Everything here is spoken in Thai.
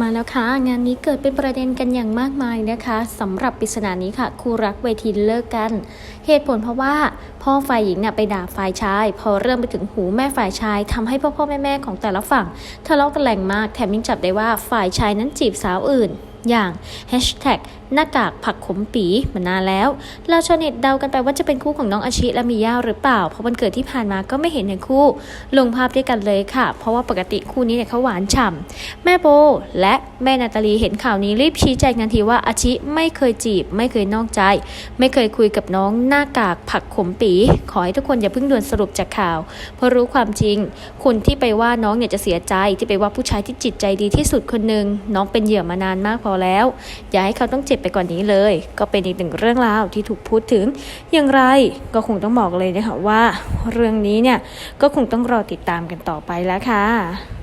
มาแล้วค่ะ งานนี้เกิดเป็นประเด็นกันอย่างมากมายนะคะสำหรับปริศนานี้ค่ะคู่รักเวทีเลิกกัน เหตุผลเพราะว่าพ่อฝ่ายหญิงเนี่ยไปด่าฝ่ายชาย พอเริ่มไปถึงหูแม่ฝ่ายชายทำให้พ่อพ่อแม่แม่ของแต่ละฝั่งทะเลาะกันแรงมากแถมยังจับได้ว่าฝ่ายชายนั้นจีบสาวอื่น อย่าง Hashtag หน้ากากผักขมปีมานานแล้ว เราชาวเน็ตเดากันไปว่าจะเป็นคู่ของน้องอาชิและมีย่าหรือเปล่า เพราะวันเกิดที่ผ่านมาก็ไม่เห็นในคู่ ลงภาพด้วยกันเลยค่ะ เพราะว่าปกติคู่นี้เนี่ยเขาหวานฉ่ำแม่โบ และแม่นาตาลีเห็นข่าวนี้รีบชี้แจงทันทีว่าอาชิไม่เคยจีบ ไม่เคยนอกใจ ไม่เคยคุยกับน้องหน้ากากผักขมปี ขอให้ทุกคนอย่าเพิ่งด่วนสรุปจากข่าว เพราะรู้ความจริง คนที่ไปว่าน้องเนี่ยจะเสียใจที่ไปว่าผู้ชายที่จิตใจดีที่สุดคนหนึ่งน้องเป็นเหยื่อมานานมากพอแล้ว อย่าให้เขาต้องเจ็บไปกว่านนี้เลย ก็เป็นอีกหนึ่งเรื่องราวที่ถูกพูดถึง อย่างไรก็คงต้องบอกเลยนะคะว่า เรื่องนี้เนี่ยก็คงต้องรอติดตามกันต่อไปแล้วค่ะ